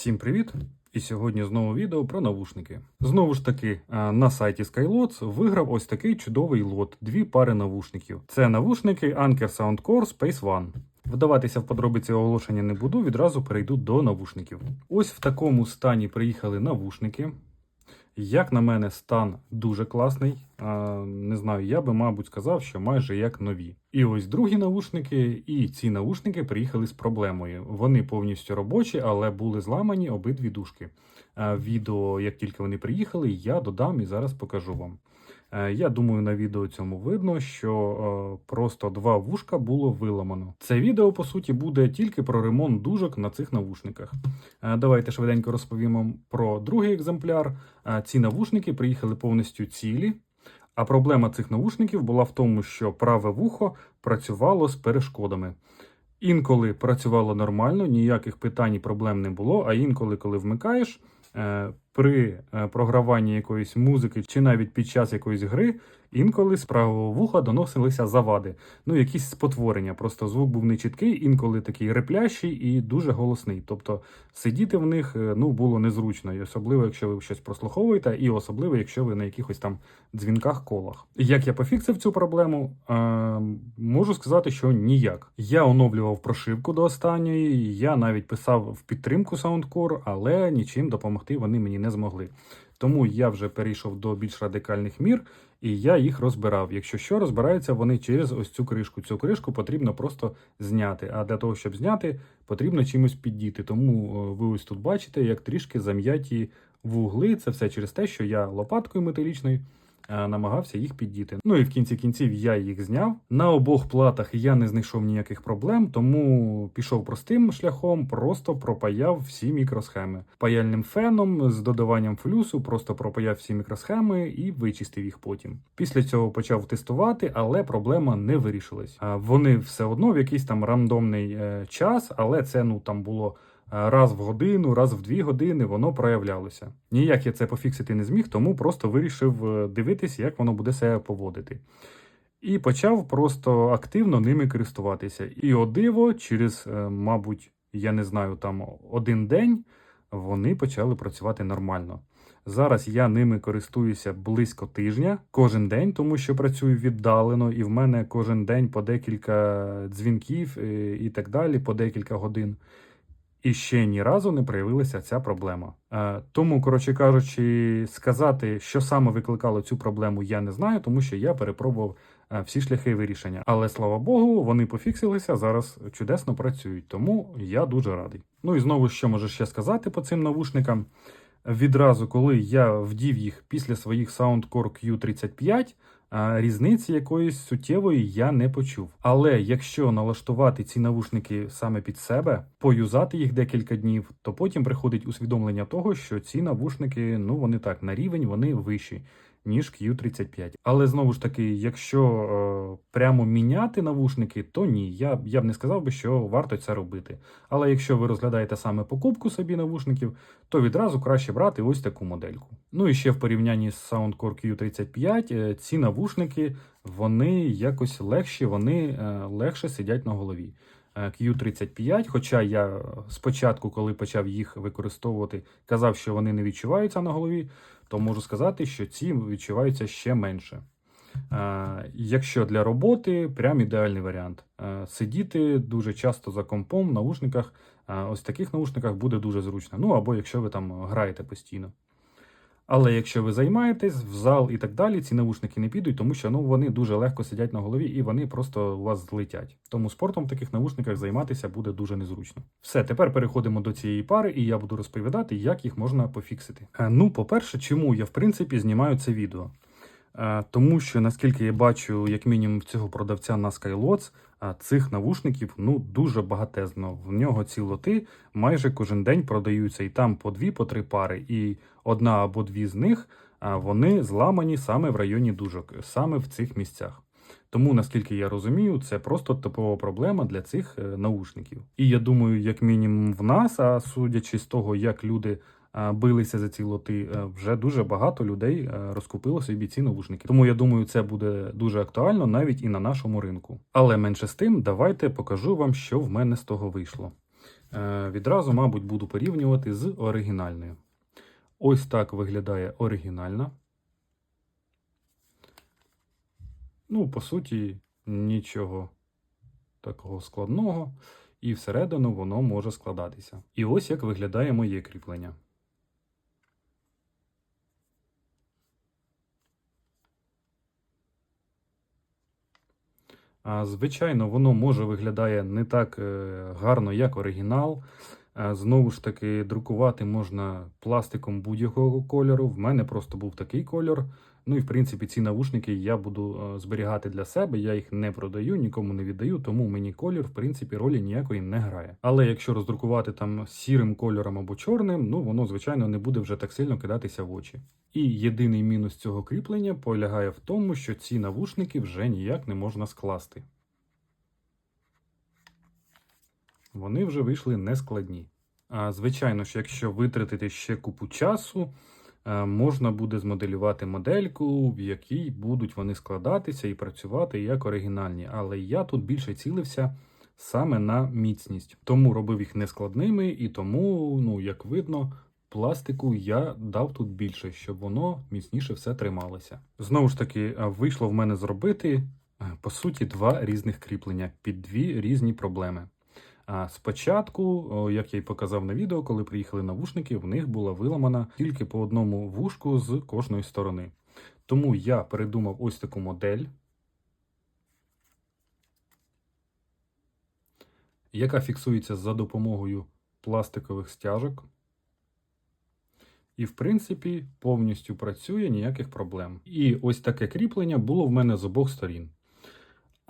Всім привіт! І сьогодні знову відео про навушники. Знову ж таки, на сайті SkyLots виграв ось такий чудовий лот: дві пари навушників. Це навушники Anker Soundcore Space One. Вдаватися в подробиці оголошення не буду, відразу перейду до навушників. Ось в такому стані приїхали навушники. Як на мене, стан дуже класний. Не знаю, я би, мабуть, сказав, що майже як нові. І ось другі наушники, і ці наушники приїхали з проблемою. Вони повністю робочі, але були зламані обидві дужки. Відео, як тільки вони приїхали, я додам і зараз покажу вам. Е, Я думаю, на відео цьому видно, що е, просто два вушка було виламано. Це відео, по суті, буде тільки про ремонт дужок на цих навушниках. Е, Давайте швиденько розповім вам про другий екземпляр. Ці навушники приїхали повністю цілі. А проблема цих навушників була в тому, що праве вухо працювало з перешкодами. Інколи працювало нормально, ніяких питань і проблем не було. А інколи, коли вмикаєш, при е, програванні якоїсь музики чи навіть під час якоїсь гри, інколи з правого вуха доносилися завади. Ну, якісь спотворення. Просто звук був нечіткий, інколи такий реплящий і дуже голосний. Тобто сидіти в них е, ну, було незручно, і особливо, якщо ви щось прослуховуєте, і особливо, якщо ви на якихось там дзвінках колах. Як я пофіксив цю проблему, е, можу сказати, що ніяк. Я оновлював прошивку до останньої, я навіть писав в підтримку Soundcore, але нічим допомогти вони мені не змогли. Тому я вже перейшов до більш радикальних мір, і я їх розбирав. Якщо що, розбираються вони через ось цю кришку. Цю кришку потрібно просто зняти. А для того, щоб зняти, потрібно чимось піддіти. Тому е, ви ось тут бачите, як трішки зам'яті вугли. Це все через те, що я лопаткою металічною намагався їх піддіти. Ну і в кінці кінців я їх зняв. На обох платах я не знайшов ніяких проблем, тому пішов простим шляхом, просто пропаяв всі мікросхеми. Паяльним феном з додаванням флюсу, просто пропаяв всі мікросхеми і вичистив їх потім. Після цього почав тестувати, але проблема не вирішилась. Вони все одно в якийсь там рандомний е, час, але це ну там було. Раз в годину, раз в дві години воно проявлялося. Ніяк я це пофіксити не зміг, тому просто вирішив е, дивитись, як воно буде себе поводити. І почав просто активно ними користуватися. І о диво, через, е, мабуть, я не знаю, там один день вони почали працювати нормально. Зараз я ними користуюся близько тижня кожен день, тому що працюю віддалено, і в мене кожен день по декілька дзвінків е, і так далі, по декілька годин. І ще ні разу не проявилася ця проблема. Е, тому, коротше кажучи, сказати, що саме викликало цю проблему, я не знаю, тому що я перепробував е, всі шляхи вирішення. Але слава Богу, вони пофіксилися, зараз чудесно працюють. Тому я дуже радий. Ну і знову що можу ще сказати по цим навушникам. Відразу, коли я вдів їх після своїх Soundcore Q35, а, різниці якоїсь суттєвої я не почув. Але якщо налаштувати ці навушники саме під себе, поюзати їх декілька днів, то потім приходить усвідомлення того, що ці навушники, ну вони так на рівень, вони вищі. Ніж Q35. Але знову ж таки, якщо е, прямо міняти навушники, то ні. Я, я б не сказав би, що варто це робити. Але якщо ви розглядаєте саме покупку собі навушників, то відразу краще брати ось таку модельку. Ну і ще в порівнянні з Soundcore Q35, е, ці навушники вони якось легші, вони е, легше сидять на голові. Е, Q35, хоча я спочатку, коли почав їх використовувати, казав, що вони не відчуваються на голові, то можу сказати, що ці відчуваються ще менше. Е, Якщо для роботи, прям ідеальний варіант. Е, Сидіти дуже часто за компом в наушниках, е, ось в таких наушниках буде дуже зручно. Ну або якщо ви там граєте постійно. Але якщо ви займаєтесь в зал і так далі, ці навушники не підуть, тому що ну вони дуже легко сидять на голові і вони просто у вас злетять. Тому спортом в таких навушниках займатися буде дуже незручно. Все, тепер переходимо до цієї пари, і я буду розповідати, як їх можна пофіксити. Е, Ну, по-перше, чому я в принципі знімаю це відео? Е, Тому що наскільки я бачу, як мінімум цього продавця на SkyLots, цих навушників ну дуже багатезно. В нього ці лоти майже кожен день продаються, і там по дві, по три пари, і одна або дві з них вони зламані саме в районі дужок, саме в цих місцях. Тому, наскільки я розумію, це просто типова проблема для цих е, наушників. І я думаю, як мінімум в нас, а судячи з того, як люди билися за ці лоти, е, вже дуже багато людей е, розкупило собі ці навушники. Тому я думаю, це буде дуже актуально навіть і на нашому ринку. Але менше з тим, давайте покажу вам, що в мене з того вийшло. Е, відразу, мабуть, буду порівнювати з оригінальною. Ось так виглядає оригінальна. Ну, по суті, нічого такого складного, і всередину воно може складатися. І ось як виглядає моє кріплення. Звичайно, воно може виглядає не так е, гарно, як оригінал. Е, Знову ж таки, друкувати можна пластиком будь-якого кольору. В мене просто був такий кольор. Ну і в принципі ці навушники я буду е, зберігати для себе. Я їх не продаю, нікому не віддаю, тому мені колір, в принципі, ролі ніякої не грає. Але якщо роздрукувати там сірим кольором або чорним, ну воно звичайно не буде вже так сильно кидатися в очі. І єдиний мінус цього кріплення полягає в тому, що ці навушники вже ніяк не можна скласти. Вони вже вийшли нескладні. А звичайно ж, якщо витратити ще купу часу, можна буде змоделювати модельку, в якій будуть вони складатися і працювати як оригінальні. Але я тут більше цілився саме на міцність. Тому робив їх нескладними, і тому, ну, як видно, пластику я дав тут більше, щоб воно міцніше все трималося. Знову ж таки, е, вийшло в мене зробити, е, по суті, два різних кріплення під дві різні проблеми. А спочатку, як я й показав на відео, коли приїхали навушники, в них була виламана тільки по одному вушку з кожної сторони. Тому я передумав ось таку модель, яка фіксується за допомогою пластикових стяжок. І, в принципі, повністю працює ніяких проблем. І ось таке кріплення було в мене з обох сторін.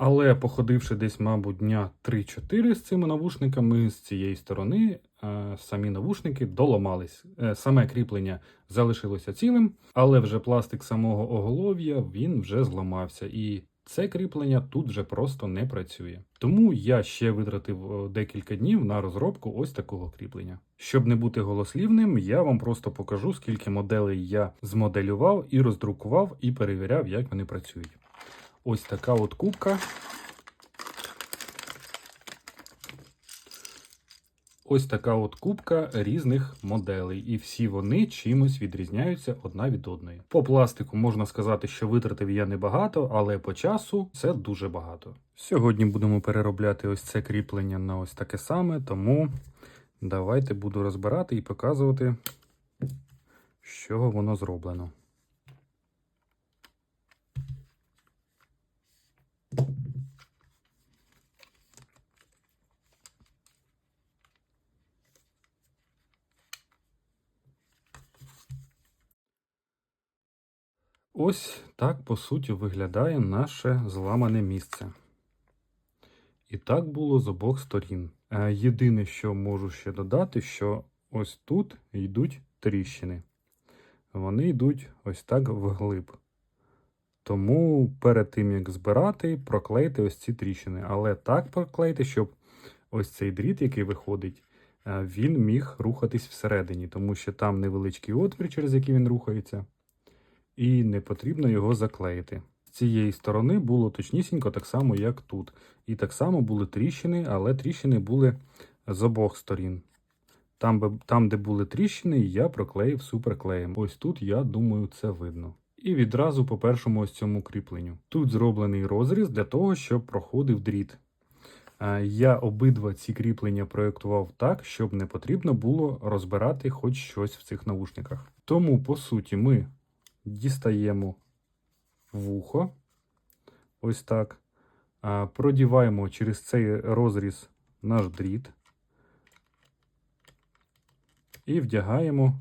Але походивши десь, мабуть, дня 3-4 з цими навушниками з цієї сторони, е, самі навушники доламались. Е, Саме кріплення залишилося цілим, але вже пластик самого оголов'я він вже зламався. І це кріплення тут вже просто не працює. Тому я ще витратив е, декілька днів на розробку ось такого кріплення. Щоб не бути голослівним, я вам просто покажу, скільки моделей я змоделював і роздрукував, і перевіряв, як вони працюють. Ось така от кубка. Ось така от кубка різних моделей, і всі вони чимось відрізняються одна від одної. По пластику можна сказати, що витратив я небагато, але по часу це дуже багато. Сьогодні будемо переробляти ось це кріплення на ось таке саме, тому давайте буду розбирати і показувати, з чого воно зроблено. Ось так, по суті, виглядає наше зламане місце. І так було з обох сторін. Е, Єдине, що можу ще додати, що ось тут йдуть тріщини. Вони йдуть ось так вглиб. Тому перед тим, як збирати, проклейте ось ці тріщини. Але так проклейте, щоб ось цей дріт, який виходить, е, він міг рухатись всередині, тому що там невеличкий отвір, через який він рухається і не потрібно його заклеїти. З цієї сторони було точнісінько так само, як тут. І так само були тріщини, але тріщини були з обох сторін. Там, там де були тріщини, я проклеїв суперклеєм. Ось тут, я думаю, це видно. І відразу по першому ось цьому кріпленню. Тут зроблений розріз для того, щоб проходив дріт. Е, Я обидва ці кріплення проєктував так, щоб не потрібно було розбирати хоч щось в цих навушниках. Тому, по суті, ми дістаємо вухо. Ось так. Продіваємо через цей розріз наш дріт. І вдягаємо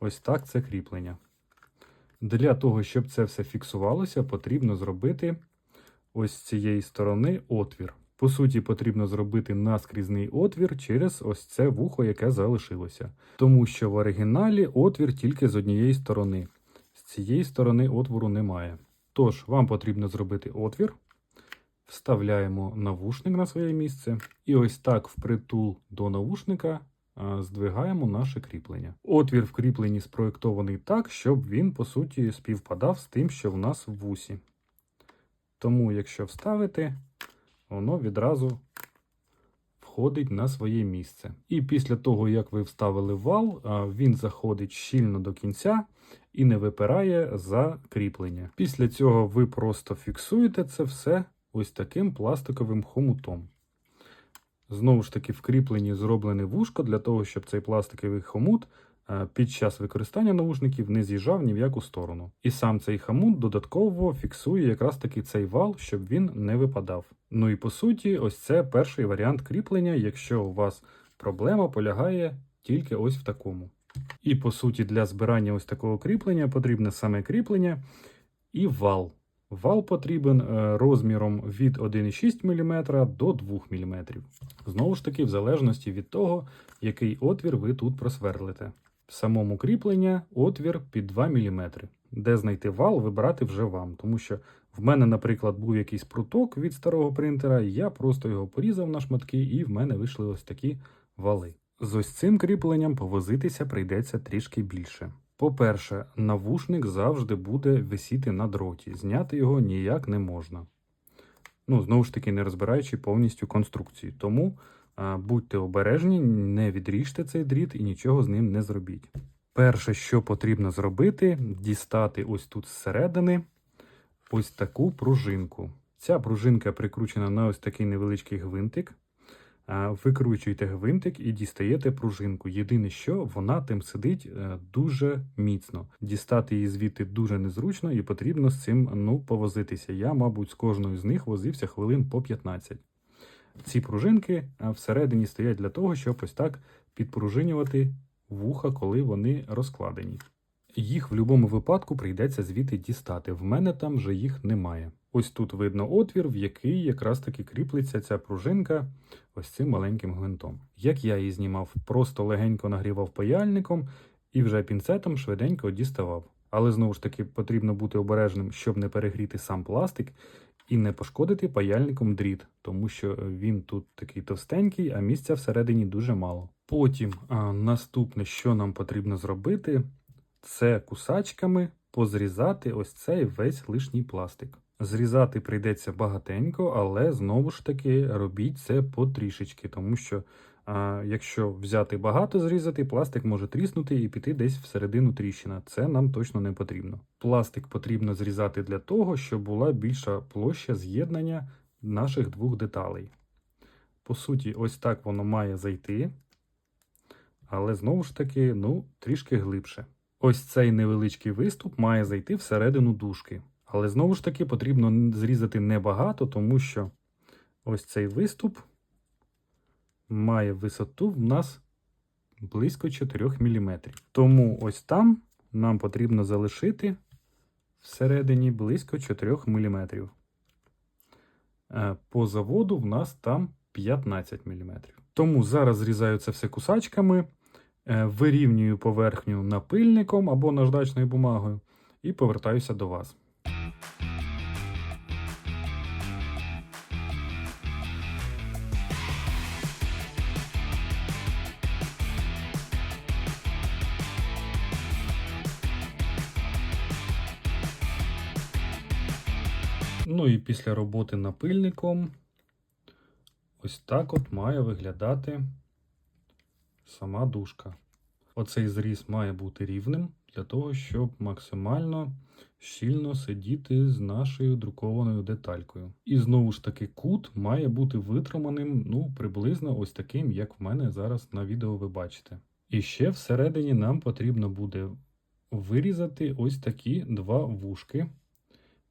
ось так це кріплення. Для того, щоб це все фіксувалося, потрібно зробити ось з цієї сторони отвір. По суті, потрібно зробити наскрізний отвір через ось це вухо, яке залишилося. Тому що в оригіналі отвір тільки з однієї сторони. Цієї сторони отвору немає. Тож, вам потрібно зробити отвір, вставляємо навушник на своє місце, і ось так впритул до навушника здвигаємо наше кріплення. Отвір в кріпленні спроєктований так, щоб він, по суті, співпадав з тим, що в нас в вусі. Тому, якщо вставити, воно відразу входить на своє місце. І після того, як ви вставили вал, він заходить щільно до кінця і не випирає за кріплення. Після цього ви просто фіксуєте це все ось таким пластиковим хомутом. Знову ж таки, в кріпленні зроблене вушко для того, щоб цей пластиковий хомут е, під час використання наушників не з'їжджав ні в яку сторону. І сам цей хомут додатково фіксує якраз таки цей вал, щоб він не випадав. Ну і по суті, ось це перший варіант кріплення, якщо у вас проблема полягає тільки ось в такому. І по суті, для збирання ось такого кріплення потрібне саме кріплення і вал. Вал потрібен е, розміром від 1,6 мм до 2 мм. Знову ж таки, в залежності від того, який отвір ви тут просверлите. В самому кріплення отвір під 2 мм. Де знайти вал, вибирати вже вам, тому що в мене, наприклад, був якийсь пруток від старого принтера, я просто його порізав на шматки, і в мене вийшли ось такі вали. З ось цим кріпленням повозитися прийдеться трішки більше. По-перше, навушник завжди буде висіти на дроті, зняти його ніяк не можна. Ну, знову ж таки, не розбираючи повністю конструкцію. Тому а, будьте обережні, не відріжте цей дріт і нічого з ним не зробіть. Перше, що потрібно зробити, дістати ось тут зсередини ось таку пружинку. Ця пружинка прикручена на ось такий невеличкий гвинтик. А, Викручуєте гвинтик і дістаєте пружинку. Єдине, що вона тим сидить е, дуже міцно. Дістати її звідти дуже незручно і потрібно з цим ну, повозитися. Я, мабуть, з кожною з них возився хвилин по 15. Ці пружинки всередині стоять для того, щоб ось так підпружинювати вуха, коли вони розкладені. Їх в будь-якому випадку прийдеться звідти дістати. В мене там вже їх немає. Ось тут видно отвір, в який якраз таки кріплеться ця пружинка ось цим маленьким гвинтом. Як я її знімав, просто легенько нагрівав паяльником і вже пінцетом швиденько діставав. Але знову ж таки потрібно бути обережним, щоб не перегріти сам пластик і не пошкодити паяльником дріт, тому що він тут такий товстенький, а місця всередині дуже мало. Потім а, наступне, що нам потрібно зробити, це кусачками позрізати ось цей весь лишній пластик. Зрізати прийдеться багатенько, але знову ж таки робіть це потрішечки, тому що а, якщо взяти багато зрізати, пластик може тріснути і піти десь всередину тріщина. Це нам точно не потрібно. Пластик потрібно зрізати для того, щоб була більша площа з'єднання наших двох деталей. По суті, ось так воно має зайти, але знову ж таки, ну, трішки глибше. Ось цей невеличкий виступ має зайти всередину дужки. Але знову ж таки потрібно зрізати небагато, тому що ось цей виступ має висоту в нас близько 4 мм. Тому ось там нам потрібно залишити всередині близько 4 мм. Е, По заводу в нас там 15 мм. Тому зараз зрізаю це все кусачками, вирівнюю поверхню напильником або наждачною бумагою і повертаюся до вас. Ну і після роботи напильником ось так от має виглядати сама дужка. Оцей зріз має бути рівним для того, щоб максимально щільно сидіти з нашою друкованою деталькою. І знову ж таки, кут має бути витриманим, ну, приблизно ось таким, як в мене зараз на відео ви бачите. І ще всередині нам потрібно буде вирізати ось такі два вушки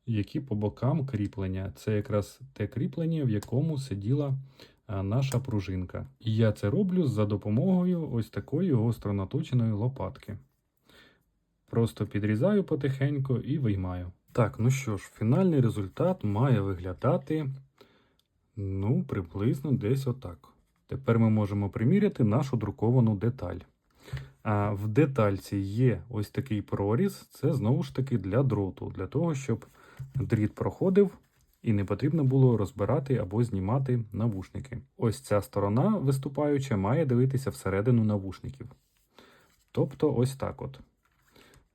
які по бокам кріплення. Це якраз те кріплення, в якому сиділа наша пружинка. І я це роблю за допомогою ось такої гостро наточеної лопатки. Просто підрізаю потихеньку і виймаю. Так, ну що ж, фінальний результат має виглядати ну, приблизно десь отак. Тепер ми можемо приміряти нашу друковану деталь. А в детальці є ось такий проріз, це знову ж таки для дроту, для того, щоб дріт проходив і не потрібно було розбирати або знімати навушники. Ось ця сторона виступаюча має дивитися всередину навушників. Тобто ось так от.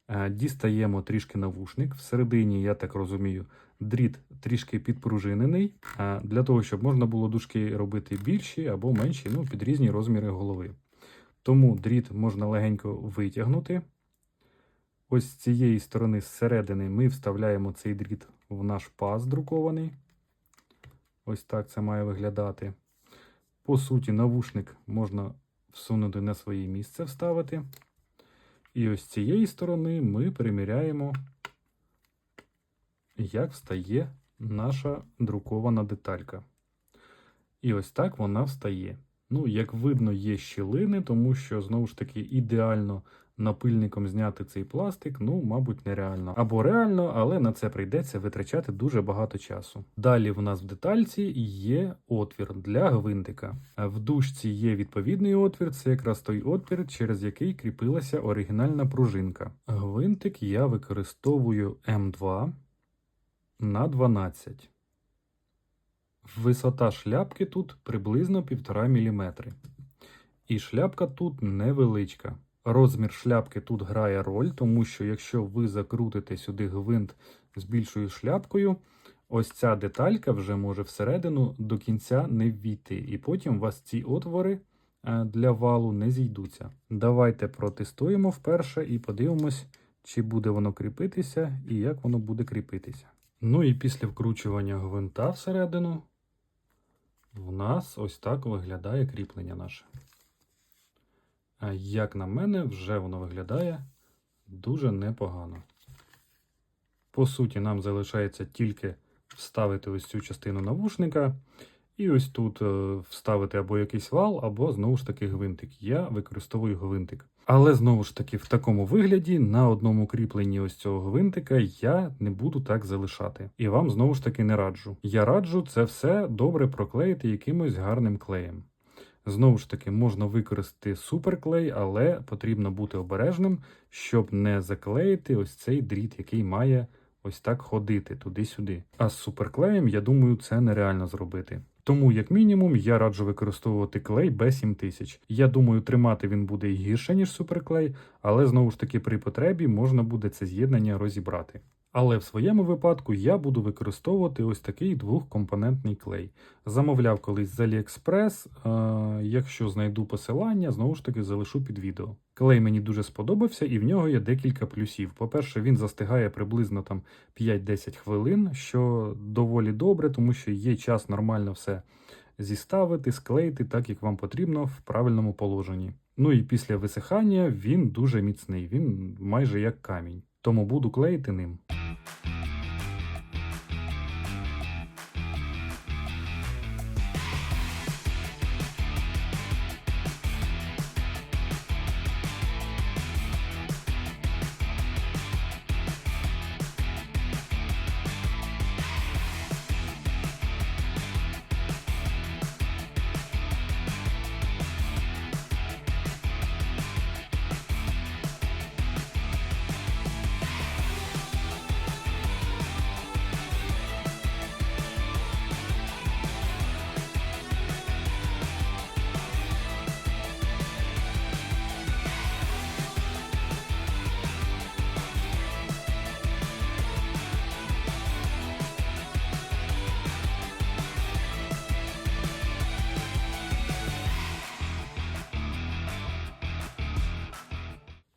Е, Дістаємо трішки навушник. Всередині, я так розумію, дріт трішки підпружинений, е, для того, щоб можна було дужки робити більші або менші, ну, під різні розміри голови. Тому дріт можна легенько витягнути. Ось з цієї сторони зсередини ми вставляємо цей дріт в наш паз друкований. Ось так це має виглядати. По суті, навушник можна всунути на своє місце вставити. І ось з цієї сторони ми переміряємо, як встає наша друкована деталька. І ось так вона встає. Ну, як видно, є щілини, тому що, знову ж таки, ідеально напильником зняти цей пластик, ну, мабуть, нереально. Або реально, але на це прийдеться витрачати дуже багато часу. Далі в нас в детальці є отвір для гвинтика. В дужці є відповідний отвір, це якраз той отвір, через який кріпилася оригінальна пружинка. Гвинтик я використовую М2 на 12. Висота шляпки тут приблизно 1,5 мм. І шляпка тут невеличка. Розмір шляпки тут грає роль, тому що якщо ви закрутите сюди гвинт з більшою шляпкою, ось ця деталька вже може всередину до кінця не ввійти. І потім у вас ці отвори е, для валу не зійдуться. Давайте протестуємо вперше і подивимось, чи буде воно кріпитися і як воно буде кріпитися. Ну і після вкручування гвинта всередину в нас ось так виглядає кріплення наше. Як на мене, вже воно виглядає дуже непогано. По суті, нам залишається тільки вставити ось цю частину навушника, і ось тут е, вставити або якийсь вал, або знову ж таки гвинтик. Я використовую гвинтик. Але знову ж таки, в такому вигляді на одному кріпленні ось цього гвинтика я не буду так залишати. І вам знову ж таки не раджу. Я раджу це все добре проклеїти якимось гарним клеєм. Знову ж таки, можна використати суперклей, але потрібно бути обережним, щоб не заклеїти ось цей дріт, який має ось так ходити туди-сюди. А з суперклеєм, я думаю, це нереально зробити. Тому, як мінімум, я раджу використовувати клей B7000. Я думаю, тримати він буде гірше, ніж суперклей, але знову ж таки при потребі можна буде це з'єднання розібрати. Але в своєму випадку я буду використовувати ось такий двохкомпонентний клей. Замовляв колись з AliExpress, е, якщо знайду посилання, знову ж таки залишу під відео. Клей мені дуже сподобався, і в нього є декілька плюсів. По-перше, він застигає приблизно там 5-10 хвилин, що доволі добре, тому що є час нормально все зіставити, склеїти так, як вам потрібно в правильному положенні. Ну і після висихання він дуже міцний, він майже як камінь. Тому буду клеїти ним. Thank you.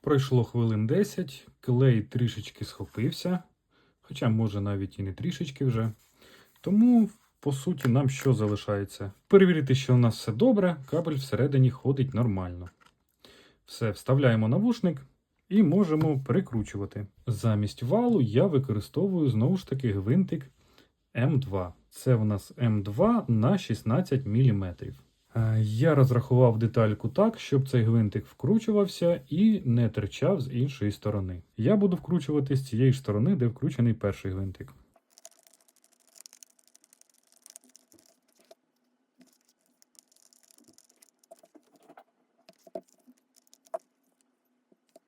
Пройшло хвилин 10, клей трішечки схопився, хоча, може, навіть і не трішечки вже. Тому, по суті, нам що залишається? Перевірити, що у нас все добре, кабель всередині ходить нормально. Все, вставляємо навушник і можемо перекручувати. Замість валу я використовую знову ж таки гвинтик М2. Це в нас М2 на 16 мм. Е, Я розрахував детальку так, щоб цей гвинтик вкручувався і не терчав з іншої сторони. Я буду вкручувати з цієї сторони, де вкручений перший гвинтик.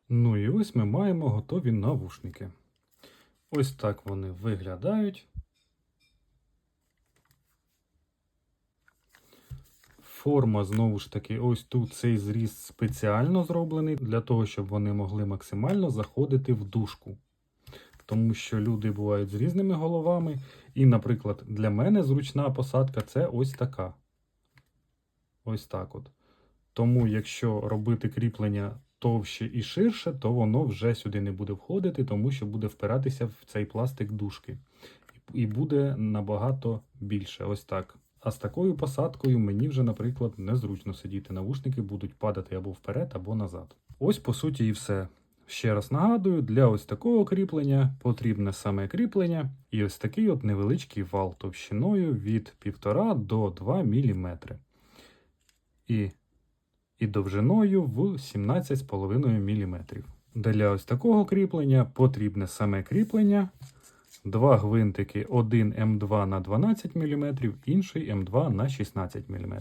Ну і ось ми маємо готові навушники. Ось так вони виглядають. Форма знову ж таки, ось тут цей зріз спеціально зроблений для того, щоб вони могли максимально заходити в дужку. Тому що люди бувають з різними головами. І, наприклад, для мене зручна посадка це ось така. Ось так от. Тому, якщо робити кріплення товще і ширше, то воно вже сюди не буде входити, тому що буде впиратися в цей пластик дужки. І буде набагато більше. Ось так. А з такою посадкою мені вже, наприклад, незручно сидіти. Навушники будуть падати або вперед, або назад. Ось по суті і все. Ще раз нагадую, для ось такого кріплення потрібне саме кріплення і ось такий от невеличкий вал товщиною від 1,5 до 2 мм. І, і довжиною в 17,5 мм. Для ось такого кріплення потрібне саме кріплення. Два гвинтики, один М2 на 12 мм, інший М2 на 16 мм.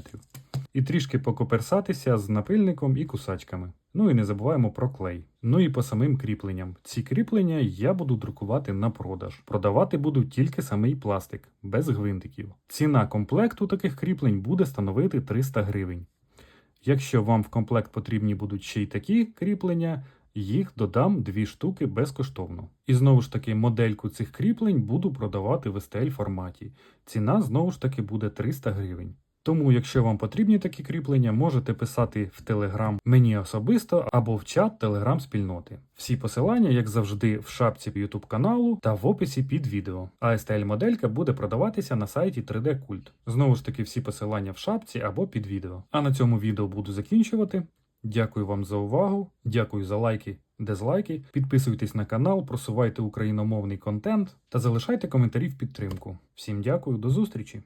І трішки покоперсатися з напильником і кусачками. Ну і не забуваємо про клей. Ну і по самим кріпленням. Ці кріплення я буду друкувати на продаж. Продавати буду тільки самий пластик, без гвинтиків. Ціна комплекту таких кріплень буде становити 300 гривень. Якщо вам в комплект потрібні будуть ще й такі кріплення, їх додам дві штуки безкоштовно. І знову ж таки, модельку цих кріплень буду продавати в STL форматі. Ціна знову ж таки буде 300 гривень. Тому, якщо вам потрібні такі кріплення, можете писати в Telegram мені особисто або в чат Telegram спільноти. Всі посилання, як завжди, в шапці YouTube каналу та в описі під відео. А STL моделька буде продаватися на сайті 3D Cult. Знову ж таки, всі посилання в шапці або під відео. А на цьому відео буду закінчувати. Дякую вам за увагу, дякую за лайки, дизлайки. Підписуйтесь на канал, просувайте україномовний контент та залишайте коментарі в підтримку. Всім дякую, до зустрічі!